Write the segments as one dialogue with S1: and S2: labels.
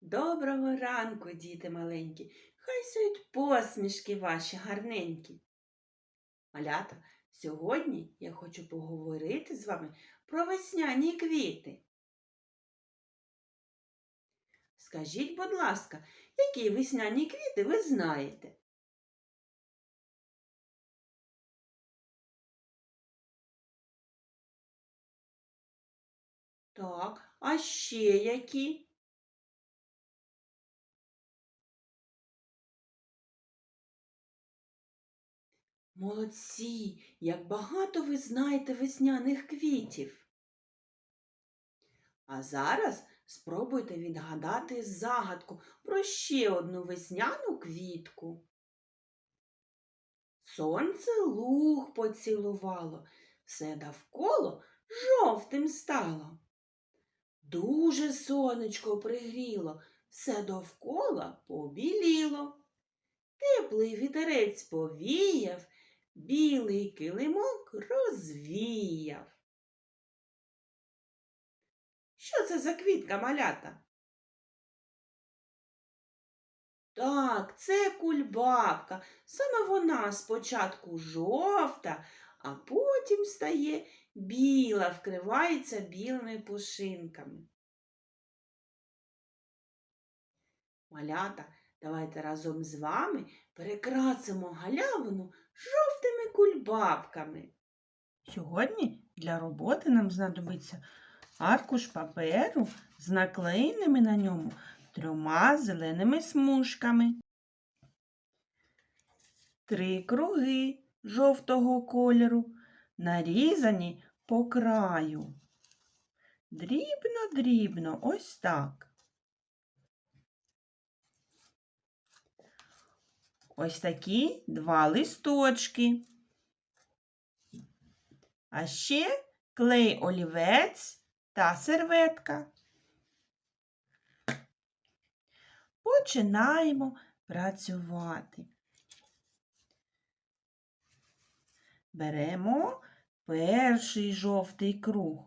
S1: Доброго ранку, діти маленькі, хай сяють посмішки ваші гарненькі. Малята, сьогодні я хочу поговорити з вами про весняні квіти. Скажіть, будь ласка, які весняні квіти ви знаєте? Так, а ще які? Молодці, як багато ви знаєте весняних квітів. А зараз спробуйте відгадати загадку про ще одну весняну квітку. Сонце луг поцілувало, все довкола жовтим стало. Дуже сонечко пригріло, все довкола побіліло. Теплий вітерець повіяв, білий килимок розвіяв. Що це за квітка малята? Так, це кульбабка. Саме вона спочатку жовта, а потім стає біла, вкривається білими пушинками. Малята, давайте разом з вами перекрасимо галявину жовтими кульбабками. Сьогодні для роботи нам знадобиться аркуш паперу з наклеєними на ньому трьома зеленими смужками, три круги жовтого кольору, нарізані по краю. Дрібно-дрібно, ось так. Ось такі два листочки. А ще клей олівець та серветка. Починаємо працювати. Беремо перший жовтий круг.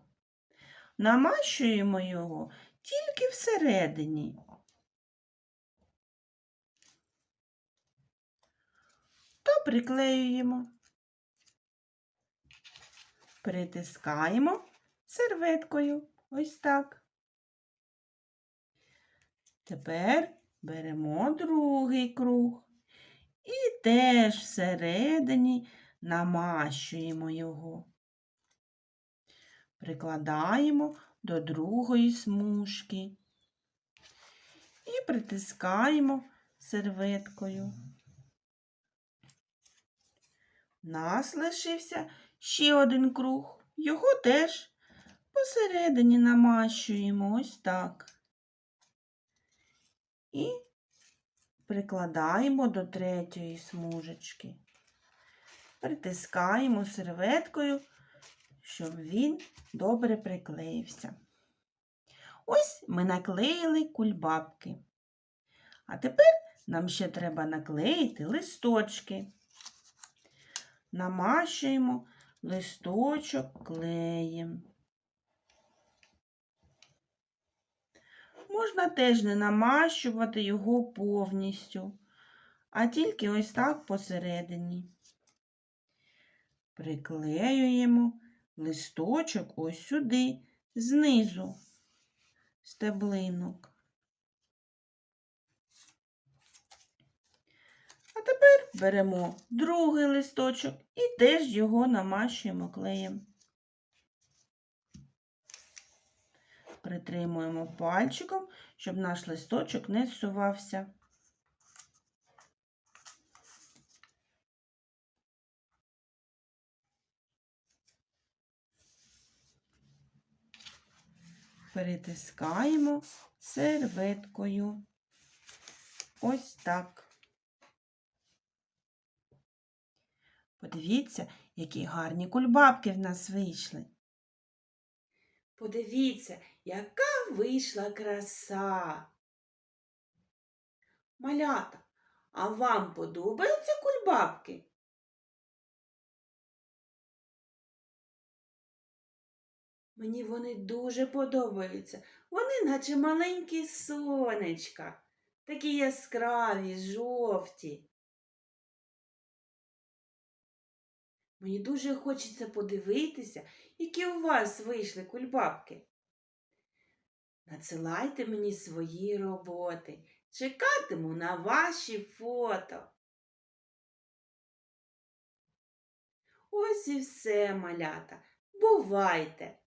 S1: Намащуємо його тільки всередині. То приклеюємо. Притискаємо серветкою. Ось так. Тепер беремо другий круг і теж всередині намащуємо його. Прикладаємо до другої смужки і притискаємо серветкою. Нас лишився ще один круг. Його теж посередині намащуємо ось так. І прикладаємо до третьої смужечки. Притискаємо серветкою, щоб він добре приклеївся. Ось ми наклеїли кульбабки. А тепер нам ще треба наклеїти листочки. Намащуємо листочок клеєм. Можна теж не намащувати його повністю, а тільки ось так посередині. Приклеюємо листочок ось сюди, знизу стеблинок. А тепер беремо другий листочок і теж його намащуємо клеєм. Притримуємо пальчиком, щоб наш листочок не зсувався. Перетискаємо серветкою. Ось так. Подивіться, які гарні кульбабки в нас вийшли. Подивіться, яка вийшла краса. Малята, а вам подобаються кульбабки? Мені вони дуже подобаються. Вони наче маленькі сонечка, такі яскраві, жовті. Мені дуже хочеться подивитися, які у вас вийшли кульбабки. Надсилайте мені свої роботи. Чекатиму на ваші фото. Ось і все, малята. Бувайте!